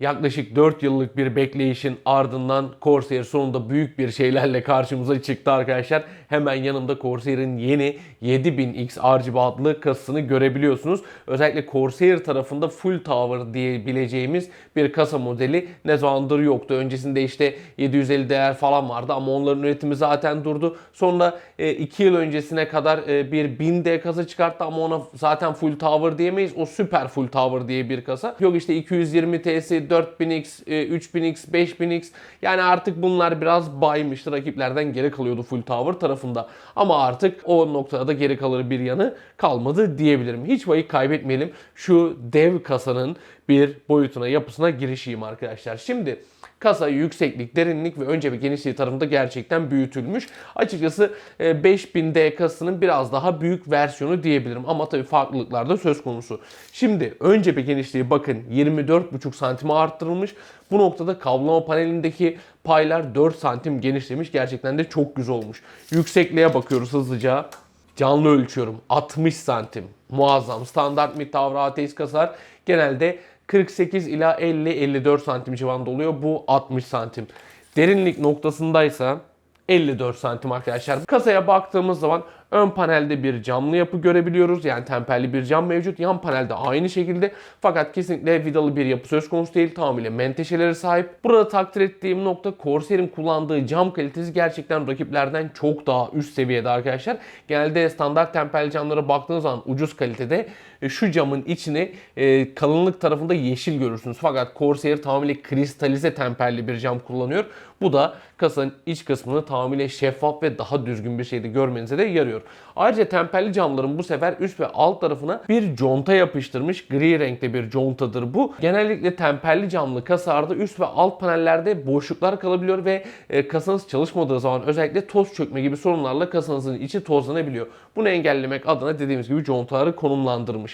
Yaklaşık 4 yıllık bir bekleyişin ardından Corsair sonunda büyük bir şeylerle karşımıza çıktı arkadaşlar. Hemen yanımda Corsair'in yeni 7000X RGB adlı kasasını görebiliyorsunuz. Özellikle Corsair tarafında full tower diyebileceğimiz bir kasa modeli ne zamandır yoktu. Öncesinde işte 750 değer falan vardı ama onların üretimi zaten durdu. Sonra 2 yıl öncesine kadar e, bir 1000D kasa çıkarttı ama ona zaten full tower diyemeyiz. O süper full tower diye bir kasa. Yok işte 220 TS, 4000X, e, 3000X, 5000X yani artık bunlar biraz baymıştı. Rakiplerden geri kalıyordu full tower tarafında. Ama artık o noktada da geri kalır bir yanı kalmadı diyebilirim. Hiç vakit kaybetmeyelim. Şu dev kasanın bir boyutuna, yapısına girişeyim arkadaşlar. Şimdi kasa yükseklik, derinlik ve önce bir genişliği tarafında gerçekten büyütülmüş. Açıkçası e, 5000D kasasının biraz daha büyük versiyonu diyebilirim ama tabii farklılıklar da söz konusu. Şimdi önce bir genişliği bakın 24,5 santime arttırılmış. Bu noktada kablama panelindeki paylar 4 santim genişlemiş. Gerçekten de çok güzel olmuş. Yüksekliğe bakıyoruz hızlıca. Canlı ölçüyorum. 60 santim. Muazzam. Standart mid tower ATX kasalar genelde 48 ila 50-54 santim civarında oluyor. Bu 60 santim. Derinlik noktasındaysa 54 santim arkadaşlar. Kasaya baktığımız zaman ön panelde bir camlı yapı görebiliyoruz. Yani temperli bir cam mevcut. Yan panelde aynı şekilde. Fakat kesinlikle vidalı bir yapı söz konusu değil. Tamamıyla menteşeleri sahip. Burada takdir ettiğim nokta Corsair'in kullandığı cam kalitesi gerçekten rakiplerden çok daha üst seviyede arkadaşlar. Genelde standart temperli camlara baktığınız zaman ucuz kalitede şu camın içini e, kalınlık tarafında yeşil görürsünüz. Fakat Corsair tamamıyla kristalize temperli bir cam kullanıyor. Bu da kasanın iç kısmını tamamıyla şeffaf ve daha düzgün bir şekilde görmenize de yarıyor. Ayrıca temperli camların bu sefer üst ve alt tarafına bir conta yapıştırmış. Gri renkte bir contadır bu. Genellikle temperli camlı kasalarda üst ve alt panellerde boşluklar kalabiliyor ve e, kasanız çalışmadığı zaman özellikle toz çökme gibi sorunlarla kasanızın içi tozlanabiliyor. Bunu engellemek adına dediğimiz gibi contaları konumlandırmış.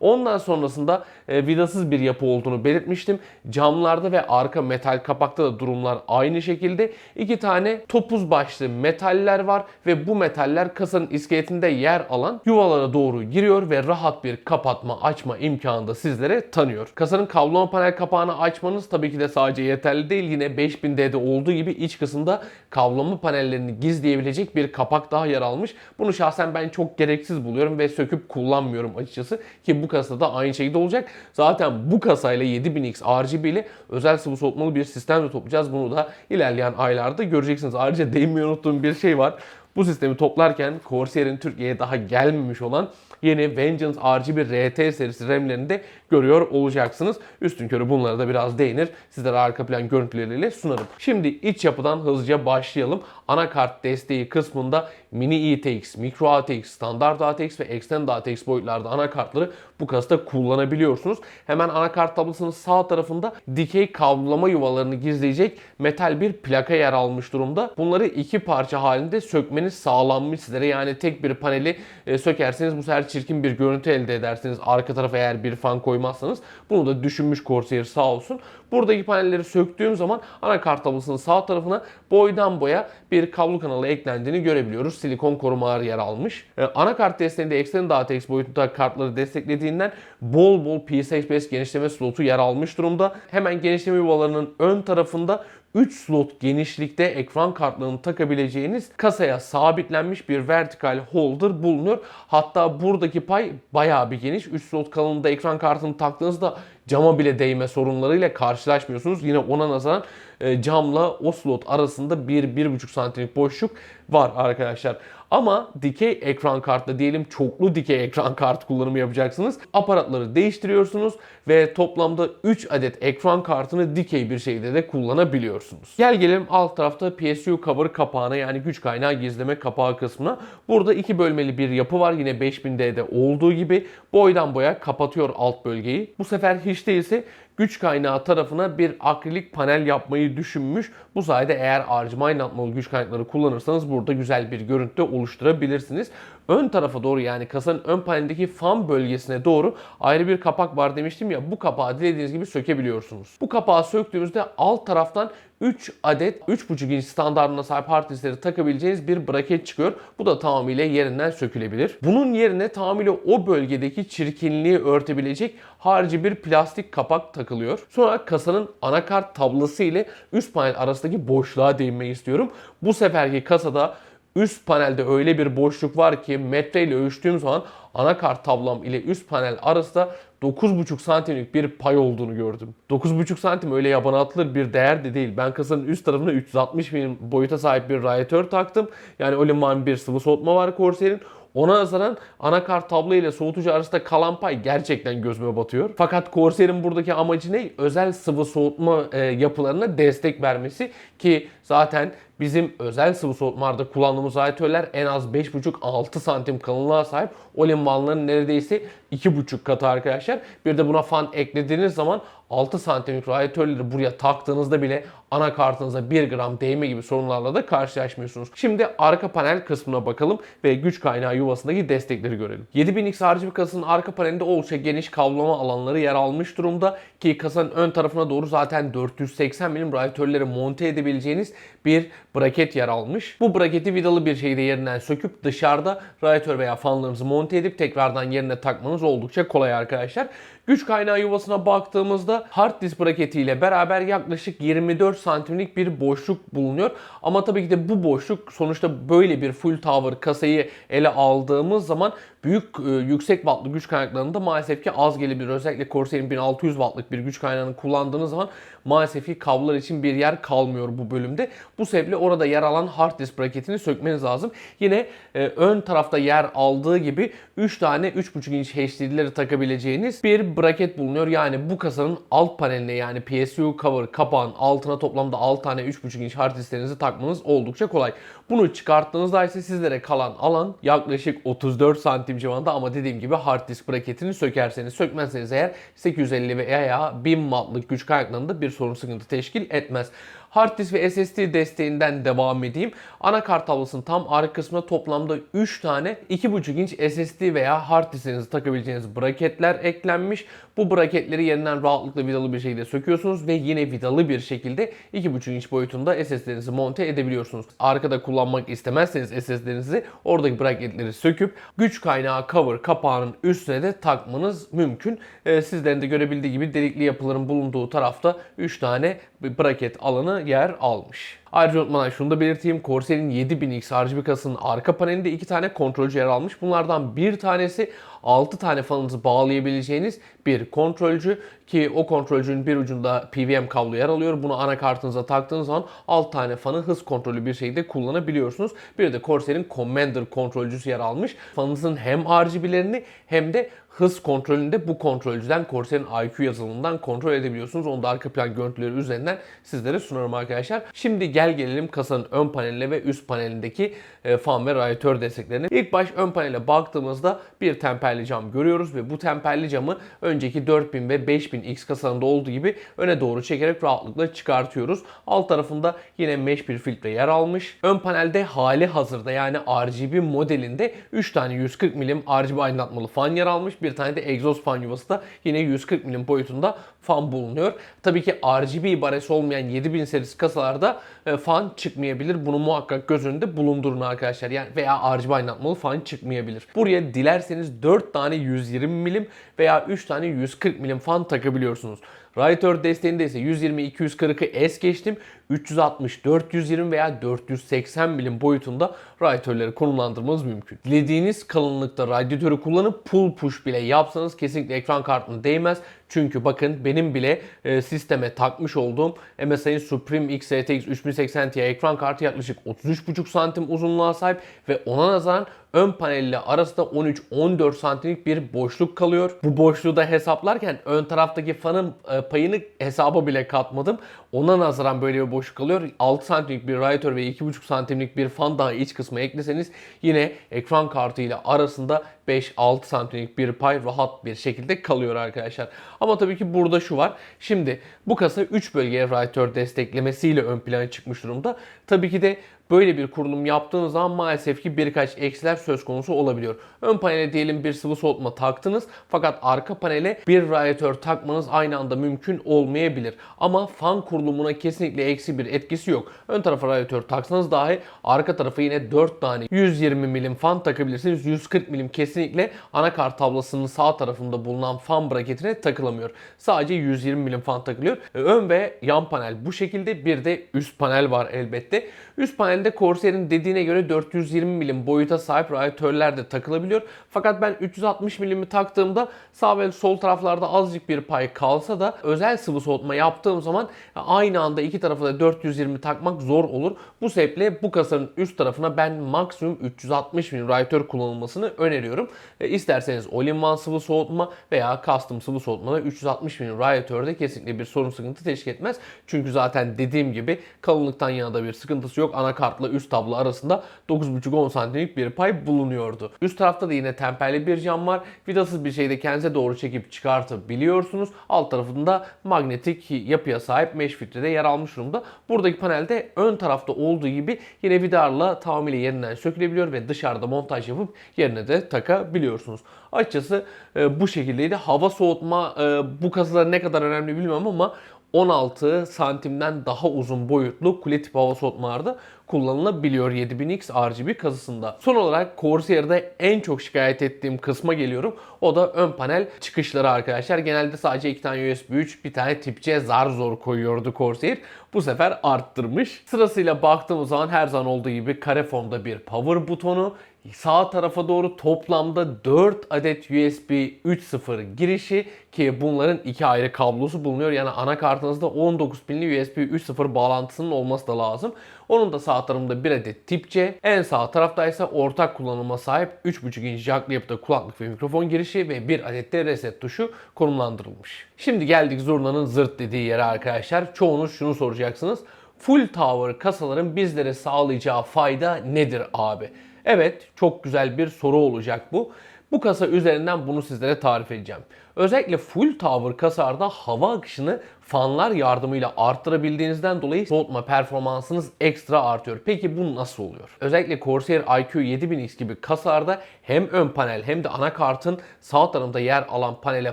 Ondan sonrasında e, vidasız bir yapı olduğunu belirtmiştim. Camlarda ve arka metal kapakta da durumlar aynı şekilde. İki tane topuz başlı metaller var ve bu metaller kasanın iskeletinde yer alan yuvalara doğru giriyor ve rahat bir kapatma açma imkanı da sizlere tanıyor. Kasanın kablama panel kapağını açmanız tabii ki de sadece yeterli değil. Yine 5000D'de olduğu gibi iç kısımda kablama panellerini gizleyebilecek bir kapak daha yer almış. Bunu şahsen ben çok gereksiz buluyorum ve söküp kullanmıyorum açıkçası ki bu kasada da aynı şekilde olacak. Zaten bu kasayla 7000X RGB ile özel sıvı soğutmalı bir sistem de toplayacağız. Bunu da ilerleyen aylarda göreceksiniz. Ayrıca değinmeyi unuttuğum bir şey var. Bu sistemi toplarken Corsair'in Türkiye'ye daha gelmemiş olan yeni Vengeance RGB RT serisi RAM'lerini de görüyor olacaksınız. Üstün körü bunlara da biraz değinir. Sizlere arka plan görüntüleriyle sunarım. Şimdi iç yapıdan hızlıca başlayalım. Anakart desteği kısmında Mini ETX, Micro ATX, Standart ATX ve Extend ATX boyutlarda anakartları bu kasada kullanabiliyorsunuz. Hemen anakart tablasının sağ tarafında dikey kablolama yuvalarını gizleyecek metal bir plaka yer almış durumda. Bunları iki parça halinde sökmeniz sağlanmış sizlere. Yani tek bir paneli e, sökerseniz bu sefer çirkin bir görüntü elde edersiniz. Arka tarafa eğer bir fan koymazsanız. Bunu da düşünmüş Corsair sağ olsun. Buradaki panelleri söktüğüm zaman anakart tablasının sağ tarafına boydan boya bir kablo kanalı eklendiğini görebiliyoruz. Silikon korumalar yer almış. Ee, anakart desteğinde Extended ATX boyutunda kartları desteklediğinden bol bol PCI Express genişleme slotu yer almış durumda. Hemen genişleme yuvalarının ön tarafında 3 slot genişlikte ekran kartlarını takabileceğiniz kasaya sabitlenmiş bir vertikal holder bulunuyor. Hatta buradaki pay bayağı bir geniş. 3 slot kalınlığında ekran kartını taktığınızda cama bile değme sorunlarıyla karşılaşmıyorsunuz. Yine ona nazaran e, camla o slot arasında 1-1,5 santimlik boşluk var arkadaşlar. Ama dikey ekran kartla diyelim çoklu dikey ekran kart kullanımı yapacaksınız. Aparatları değiştiriyorsunuz ve toplamda 3 adet ekran kartını dikey bir şekilde de kullanabiliyorsunuz. Gel gelelim alt tarafta PSU cover kapağına yani güç kaynağı gizleme kapağı kısmına. Burada iki bölmeli bir yapı var. Yine 5000D'de olduğu gibi boydan boya kapatıyor alt bölgeyi. Bu sefer hiç değilse güç kaynağı tarafına bir akrilik panel yapmayı düşünmüş. Bu sayede eğer RGB aydınlatmalı güç kaynakları kullanırsanız burada güzel bir görüntü oluşturabilirsiniz. Ön tarafa doğru yani kasanın ön panelindeki fan bölgesine doğru ayrı bir kapak var demiştim ya bu kapağı dilediğiniz gibi sökebiliyorsunuz. Bu kapağı söktüğünüzde alt taraftan 3 adet 3.5 inç standartına sahip hard diskleri takabileceğiniz bir braket çıkıyor. Bu da tamamıyla yerinden sökülebilir. Bunun yerine tamamıyla o bölgedeki çirkinliği örtebilecek harici bir plastik kapak takılıyor. Sonra kasanın anakart tablası ile üst panel arasındaki boşluğa değinmeyi istiyorum. Bu seferki kasada üst panelde öyle bir boşluk var ki metre ile ölçtüğüm zaman anakart tablam ile üst panel arasında 9,5 santimlik bir pay olduğunu gördüm. 9,5 santim öyle yabana atılır bir değer de değil. Ben kasanın üst tarafına 360 milim boyuta sahip bir radyatör taktım. Yani Olimar bir sıvı soğutma var Corsair'in. Ona nazaran anakart tablo ile soğutucu arasında kalan pay gerçekten gözüme batıyor. Fakat Corsair'in buradaki amacı ne? Özel sıvı soğutma e, yapılarına destek vermesi ki zaten bizim özel sıvı soğutmalarda kullandığımız radyatörler en az 5,5-6 santim kalınlığa sahip. Olimbanların neredeyse 2,5 katı arkadaşlar. Bir de buna fan eklediğiniz zaman 6 santimlik radyatörleri buraya taktığınızda bile anakartınıza 1 gram değme gibi sorunlarla da karşılaşmıyorsunuz. Şimdi arka panel kısmına bakalım ve güç kaynağı yuvasındaki destekleri görelim. 7000X RGB kasasının arka panelinde oldukça geniş kablama alanları yer almış durumda ki kasanın ön tarafına doğru zaten 480 milim radyatörleri monte edebileceğiniz bir braket yer almış. Bu braketi vidalı bir şekilde yerinden söküp dışarıda radyatör veya fanlarınızı monte edip tekrardan yerine takmanız oldukça kolay arkadaşlar. Güç kaynağı yuvasına baktığımızda hard disk braketiyle beraber yaklaşık 24 santimlik bir boşluk bulunuyor. Ama tabii ki de bu boşluk sonuçta böyle bir full tower kasayı ele aldığımız zaman büyük e, yüksek wattlı güç kaynaklarında maalesef ki az gelebilir. Özellikle Corsair'in 1600 wattlık bir güç kaynağını kullandığınız zaman maalesef ki kablolar için bir yer kalmıyor bu bölümde. Bu sebeple orada yer alan hard disk braketini sökmeniz lazım. Yine e, ön tarafta yer aldığı gibi 3 tane 3.5 inç HDD'leri takabileceğiniz bir braket bulunuyor. Yani bu kasanın alt paneline yani PSU cover kapağın altına toplamda 6 tane 3.5 inç hard disklerinizi takmanız oldukça kolay. Bunu çıkarttığınızda ise sizlere kalan alan yaklaşık 34 santim civarında ama dediğim gibi hard disk braketini sökerseniz sökmezseniz eğer 850 veya 1000 wattlık güç kaynaklarında bir sorun sıkıntı teşkil etmez. Hard disk ve SSD desteğinden devam edeyim. Anakart tablosunun tam arka kısmına toplamda 3 tane 2.5 inç SSD veya hard disklerinizi takabileceğiniz braketler eklenmiş. Bu braketleri yerinden rahatlıkla vidalı bir şekilde söküyorsunuz ve yine vidalı bir şekilde 2.5 inç boyutunda SSD'lerinizi monte edebiliyorsunuz. Arkada kullanmak istemezseniz SSD'lerinizi oradaki braketleri söküp güç kaynağı cover kapağının üstüne de takmanız mümkün. Ee, sizlerin de görebildiği gibi delikli yapıların bulunduğu tarafta 3 tane braket alanı yer almış. Ayrıca unutmadan şunu da belirteyim. Corsair'in 7000X RGB kasasının arka panelinde iki tane kontrolcü yer almış. Bunlardan bir tanesi 6 tane fanınızı bağlayabileceğiniz bir kontrolcü ki o kontrolcünün bir ucunda PWM kablo yer alıyor. Bunu anakartınıza taktığınız zaman 6 tane fanı hız kontrolü bir şekilde kullanabiliyorsunuz. Bir de Corsair'in Commander kontrolcüsü yer almış. Fanınızın hem RGB'lerini hem de hız kontrolünde bu kontrolcüden Corsair'in IQ yazılımından kontrol edebiliyorsunuz. Onu da arka plan görüntüleri üzerinden sizlere sunarım arkadaşlar. Şimdi gel gelelim kasanın ön paneline ve üst panelindeki e, fan ve radyatör desteklerine. İlk baş ön panele baktığımızda bir temperli cam görüyoruz ve bu temperli camı önceki 4000 ve 5000X kasanında olduğu gibi öne doğru çekerek rahatlıkla çıkartıyoruz. Alt tarafında yine mesh bir filtre yer almış. Ön panelde hali hazırda yani RGB modelinde 3 tane 140 milim RGB aydınlatmalı fan yer almış. Bir tane de egzoz fan yuvası da yine 140 milim boyutunda fan bulunuyor. Tabii ki RGB ibaresi olmayan 7000 serisi kasalarda e, fan çıkmayabilir. Bunu muhakkak göz önünde bulundurun arkadaşlar. Yani veya RGB aydınlatmalı fan çıkmayabilir. Buraya dilerseniz 4 tane 120 milim veya 3 tane 140 milim fan takabiliyorsunuz. Radyatör desteğinde ise 120-240'ı es geçtim. 360, 420 veya 480 milim boyutunda radyatörleri konumlandırmanız mümkün. Dilediğiniz kalınlıkta radyatörü kullanıp pull push bile yapsanız kesinlikle ekran kartına değmez. Çünkü bakın benim bile e, sisteme takmış olduğum MSI'nin Supreme X RTX 3080 Ti ekran kartı yaklaşık 33,5 santim uzunluğa sahip ve ona nazaran ön panelle arasında 13-14 santimlik bir boşluk kalıyor. Bu boşluğu da hesaplarken ön taraftaki fanın e, payını hesaba bile katmadım. Ona nazaran böyle bir boşluk kalıyor. 6 santimlik bir radyatör ve 2,5 santimlik bir fan daha iç kısmı ekleseniz yine ekran kartı ile arasında 5-6 santimlik bir pay rahat bir şekilde kalıyor arkadaşlar. Ama tabii ki burada şu var. Şimdi bu kasa 3 bölgeye radyatör desteklemesiyle ön plana çıkmış durumda. Tabii ki de Böyle bir kurulum yaptığınız zaman maalesef ki birkaç eksiler söz konusu olabiliyor. Ön panele diyelim bir sıvı soğutma taktınız fakat arka panele bir radyatör takmanız aynı anda mümkün olmayabilir. Ama fan kurulumuna kesinlikle eksi bir etkisi yok. Ön tarafa radyatör taksanız dahi arka tarafa yine 4 tane 120 milim fan takabilirsiniz. 140 milim kesinlikle anakart tablasının sağ tarafında bulunan fan braketine takılamıyor. Sadece 120 milim fan takılıyor. E, Ön ve yan panel bu şekilde bir de üst panel var elbette. Üst panelde Corsair'in dediğine göre 420 milim boyuta sahip radyatörler de takılabiliyor. Fakat ben 360 milimi taktığımda sağ ve sol taraflarda azıcık bir pay kalsa da özel sıvı soğutma yaptığım zaman aynı anda iki tarafa da 420 takmak zor olur. Bu sebeple bu kasanın üst tarafına ben maksimum 360 milim radyatör kullanılmasını öneriyorum. E, isterseniz all-in-one sıvı soğutma veya custom sıvı soğutmada 360 milim radyatörde kesinlikle bir sorun sıkıntı teşkil etmez. Çünkü zaten dediğim gibi kalınlıktan yana da bir sıkıntısı yok. Anakartla üst tablo arasında 9,5-10 santimlik bir pay bulunuyordu. Üst tarafta da yine temperli bir cam var. Vidasız bir şeyde kendinize doğru çekip çıkartabiliyorsunuz. Alt tarafında magnetik yapıya sahip mesh filtrede yer almış durumda. Buradaki panelde ön tarafta olduğu gibi yine vidarla tamamıyla yerinden sökülebiliyor ve dışarıda montaj yapıp yerine de takabiliyorsunuz. Açıkçası e, bu şekildeydi. Hava soğutma e, bu kasalar ne kadar önemli bilmiyorum ama 16 santimden daha uzun boyutlu kule tipi hava soğutmalarda kullanılabiliyor 7000X RGB kasasında. Son olarak Corsair'de en çok şikayet ettiğim kısma geliyorum. O da ön panel çıkışları arkadaşlar. Genelde sadece iki tane USB 3, bir tane tip C zar zor koyuyordu Corsair. Bu sefer arttırmış. Sırasıyla baktığımız zaman her zaman olduğu gibi kare formda bir power butonu, Sağ tarafa doğru toplamda 4 adet USB 3.0 girişi ki bunların iki ayrı kablosu bulunuyor. Yani anakartınızda 19 pinli USB 3.0 bağlantısının olması da lazım. Onun da sağ tarafında bir adet tip C. En sağ tarafta ise ortak kullanıma sahip 3.5 inç jacklı yapıda kulaklık ve mikrofon girişi ve bir adet de reset tuşu konumlandırılmış. Şimdi geldik zurnanın zırt dediği yere arkadaşlar. Çoğunuz şunu soracaksınız. Full tower kasaların bizlere sağlayacağı fayda nedir abi? Evet, çok güzel bir soru olacak bu. Bu kasa üzerinden bunu sizlere tarif edeceğim. Özellikle full tower kasarda hava akışını fanlar yardımıyla arttırabildiğinizden dolayı soğutma performansınız ekstra artıyor. Peki bu nasıl oluyor? Özellikle Corsair IQ 7000X gibi kasalarda hem ön panel hem de anakartın sağ tarafında yer alan panele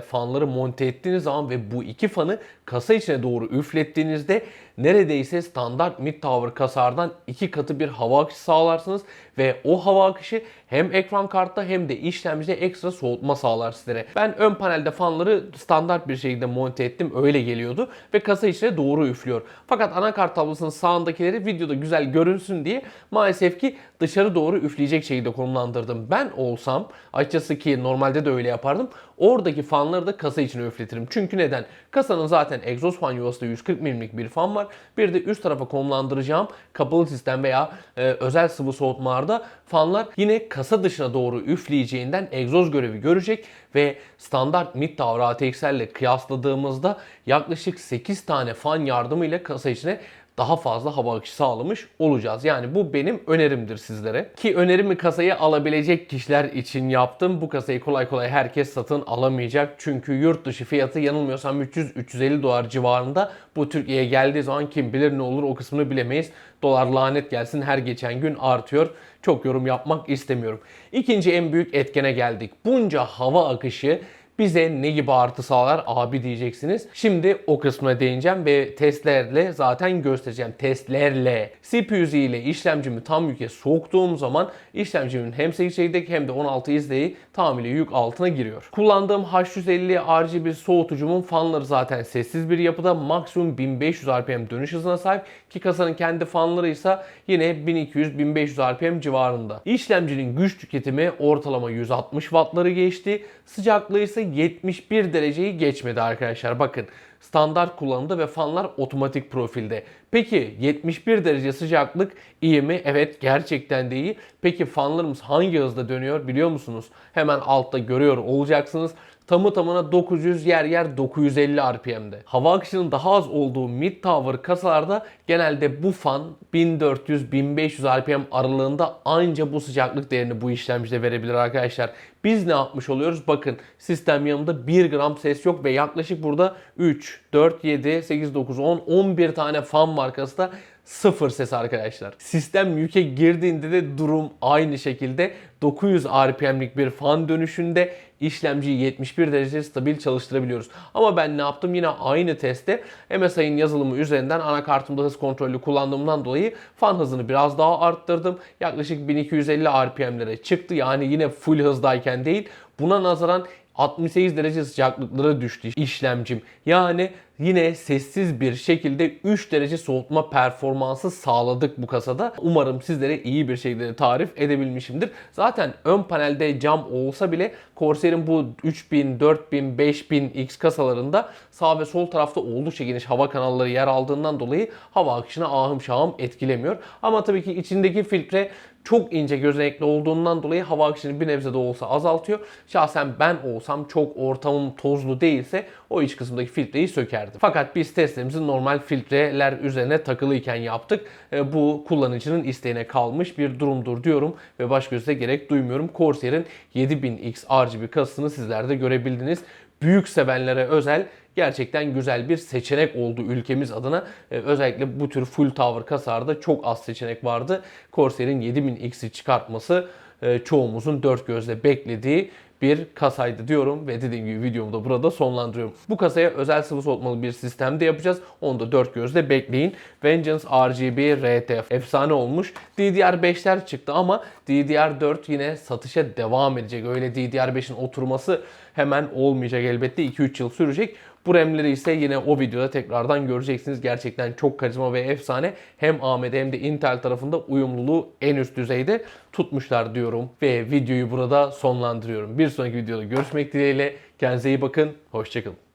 fanları monte ettiğiniz zaman ve bu iki fanı kasa içine doğru üflettiğinizde neredeyse standart mid tower kasardan iki katı bir hava akışı sağlarsınız ve o hava akışı hem ekran kartta hem de işlemcide ekstra soğutma sağlar sizlere. Ben ön panelde fanları standart bir şekilde monte ettim. Öyle geliyordu ve kasa içine doğru üflüyor. Fakat anakart tablosunun sağındakileri videoda güzel görünsün diye maalesef ki dışarı doğru üfleyecek şekilde konumlandırdım. Ben olsam açıkçası ki normalde de öyle yapardım. Oradaki fanları da kasa içine üfletirim. Çünkü neden? Kasanın zaten egzoz fan yuvasında 140 milimlik bir fan var. Bir de üst tarafa konumlandıracağım kapalı sistem veya e, özel sıvı soğutmalarda fanlar yine kasa dışına doğru üfleyeceğinden egzoz görevi görecek ve standart mid tower ATXL ile kıyasladığımızda yaklaşık 8 tane fan yardımıyla kasa içine daha fazla hava akışı sağlamış olacağız. Yani bu benim önerimdir sizlere. Ki önerimi kasayı alabilecek kişiler için yaptım. Bu kasayı kolay kolay herkes satın alamayacak. Çünkü yurt dışı fiyatı yanılmıyorsam 300-350 dolar civarında. Bu Türkiye'ye geldiği zaman kim bilir ne olur o kısmını bilemeyiz. Dolar lanet gelsin her geçen gün artıyor. Çok yorum yapmak istemiyorum. İkinci en büyük etkene geldik. Bunca hava akışı bize ne gibi artı sağlar abi diyeceksiniz. Şimdi o kısmına değineceğim ve testlerle zaten göstereceğim. Testlerle CPU ile işlemcimi tam yüke soktuğum zaman işlemcimin hem 8 çekirdek hem de 16 izleyi tamamıyla yük altına giriyor. Kullandığım H150 RGB soğutucumun fanları zaten sessiz bir yapıda maksimum 1500 RPM dönüş hızına sahip ki kasanın kendi fanları ise yine 1200-1500 RPM civarında. İşlemcinin güç tüketimi ortalama 160 wattları geçti. Sıcaklığı ise 71 dereceyi geçmedi arkadaşlar. Bakın standart kullanımda ve fanlar otomatik profilde. Peki 71 derece sıcaklık iyi mi? Evet gerçekten de iyi. Peki fanlarımız hangi hızda dönüyor biliyor musunuz? Hemen altta görüyor olacaksınız tamı tamına 900 yer yer 950 RPM'de. Hava akışının daha az olduğu mid tower kasalarda genelde bu fan 1400-1500 RPM aralığında anca bu sıcaklık değerini bu işlemcide verebilir arkadaşlar. Biz ne yapmış oluyoruz? Bakın sistem yanımda 1 gram ses yok ve yaklaşık burada 3, 4, 7, 8, 9, 10, 11 tane fan markası da sıfır ses arkadaşlar. Sistem yüke girdiğinde de durum aynı şekilde 900 RPM'lik bir fan dönüşünde işlemciyi 71 derece stabil çalıştırabiliyoruz. Ama ben ne yaptım? Yine aynı testte MSI'nin yazılımı üzerinden anakartımda hız kontrolü kullandığımdan dolayı fan hızını biraz daha arttırdım. Yaklaşık 1250 RPM'lere çıktı. Yani yine full hızdayken değil. Buna nazaran 68 derece sıcaklıklara düştü işlemcim. Yani yine sessiz bir şekilde 3 derece soğutma performansı sağladık bu kasada. Umarım sizlere iyi bir şekilde tarif edebilmişimdir. Zaten ön panelde cam olsa bile Corsair'in bu 3000, 4000, 5000 X kasalarında sağ ve sol tarafta oldukça geniş hava kanalları yer aldığından dolayı hava akışına ahım şahım etkilemiyor. Ama tabii ki içindeki filtre çok ince gözenekli olduğundan dolayı hava akışını bir nebze de olsa azaltıyor. Şahsen ben olsam çok ortamım tozlu değilse o iç kısımdaki filtreyi sökerdim. Fakat biz testlerimizi normal filtreler üzerine takılıyken yaptık. E, Bu kullanıcının isteğine kalmış bir durumdur diyorum ve baş göze gerek duymuyorum. Corsair'in 7000X RGB kasasını sizler de görebildiniz. Büyük sevenlere özel gerçekten güzel bir seçenek oldu ülkemiz adına. Ee, özellikle bu tür full tower kasalarda çok az seçenek vardı. Corsair'in 7000X'i çıkartması e, çoğumuzun dört gözle beklediği bir kasaydı diyorum ve dediğim gibi videomu da burada sonlandırıyorum. Bu kasaya özel sıvı soğutmalı bir sistemde yapacağız. Onu da dört gözle bekleyin. Vengeance RGB RTF efsane olmuş. DDR5'ler çıktı ama DDR4 yine satışa devam edecek. Öyle DDR5'in oturması hemen olmayacak elbette 2-3 yıl sürecek. Bu RAM'leri ise yine o videoda tekrardan göreceksiniz. Gerçekten çok karizma ve efsane. Hem AMD hem de Intel tarafında uyumluluğu en üst düzeyde tutmuşlar diyorum. Ve videoyu burada sonlandırıyorum. Bir sonraki videoda görüşmek dileğiyle. Kendinize iyi bakın. Hoşçakalın.